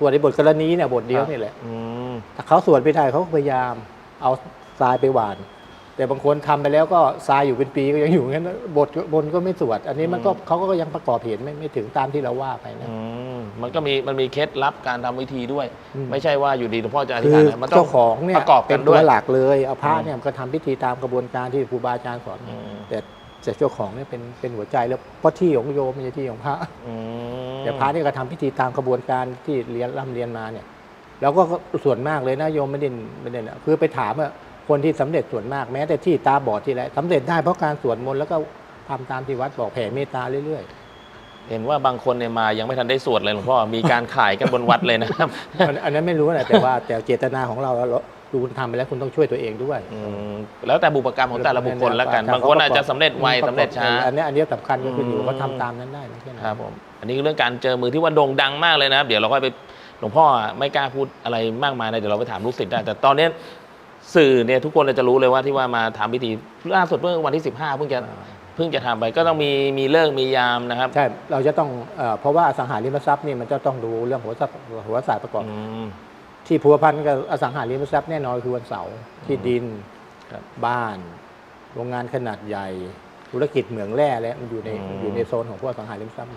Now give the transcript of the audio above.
ส่วนในบทกรณีเนี่ยบทเดียวนี่แหละอืมถ้าเขาสวดไม่ได้เขาก็พยายามเอาทรายไปหวาน แต่บางคนทำไปแล้วก็ทรายอยู่เป็นปีก็ยังอยู่งั้นบทบนก็ไม่สวด อันนี้มันก็เขาก็ยังประกอบเหตุไม่ไม่ถึงตามที่เราว่าไปนะอืมมันก็มีมันมีเคล็ดลับการทำพิธีด้วยอืมไม่ใช่ว่าอยู่ดีหลวงพ่อจะอธิคืษฐาอนนะมันต้อเจ้างของเนี่ยประกอบกันเป็นด้ตัววยหลักเลยเอาพระอืมเนี่ยมันก็ทำพิธีตามกระบวนการที่ครูบาอาจารย์สอนอืมแต่ แต่เจ้าของเนี่ยเป็นเป็นหัวใจแล้วเพราะที่ของโยมไม่ใช่ที่ของพระ อืมแต่พระนี่ก็ทำพิธีตามกระบวนการที่เรียนร่ำเรียนมาเนี่ยแล้วก็ส่วนมากเลยนะโยมไม่ได้ไม่ได้นะคือไปถามว่าคนที่สำเร็จส่วนมากแม้แต่ที่ตาบอดที่ไรสำเร็จได้เพราะการสวดมนต์แล้วก็ทำตามที่วัดบอกแผ่เมตตาเรื่อยเห็นว่าบางคนเนี่ยมายังไม่ทันได้สวดเลยหลวงพ่อมีการขายกันบนวัดเลยนะครับ ๆอันอันนั้นไม่รู้นะแต่ว่าแต่เจตนาของเราเราดู คุณทำไปแล้วคุณต้องช่วยตัวเองด้วยอืมแล้วแต่บุพกรรมของแต่ละบุคคลแล้วกัน บางคนอาจจะสำเร็จไวสำเร็จช้า อันนี้อันนี้สำคัญก็คืออยู่อืมว่าทำตามนั้นได้ไม่ใช่นะครับผมอันนี้คือเรื่องการเจอมือที่ว่าโด่งดังมากเลยนะครับเดี๋ยวเราค่อยไปหลวงพ่อไม่กล้าพูดอะไรมากมายนะเดี๋ยวเราไปถามลูกศิษย์ได้แต่ตอนเนี้ยสื่อเนี่ยทุกคนจะรู้เลยว่าที่ว่ามาทำพิธีล่าสุดเมื่อวันที่ 15เพิ่งจะเพิ่งจะทำไปก็ต้องมีมีเลิกษ์มียามนะครับ ใช่เราจะต้องเอ่อเพราะว่าอสังหาริมทรัพย์นี่มันจะต้องดูเรื่องหัวศาสตร์หัวศาสตร์ประกอบ อืม ที่พัวพันกับอสังหาริมทรัพย์แน่นอนคือวันเสาร์ที่ดินครับ บ้าน โรงงานขนาดใหญ่ ธุรกิจเหมืองแร่แล้วมันอยู่ในอืม อยู่ในโซนของพวกอสังหาริมทรัพย์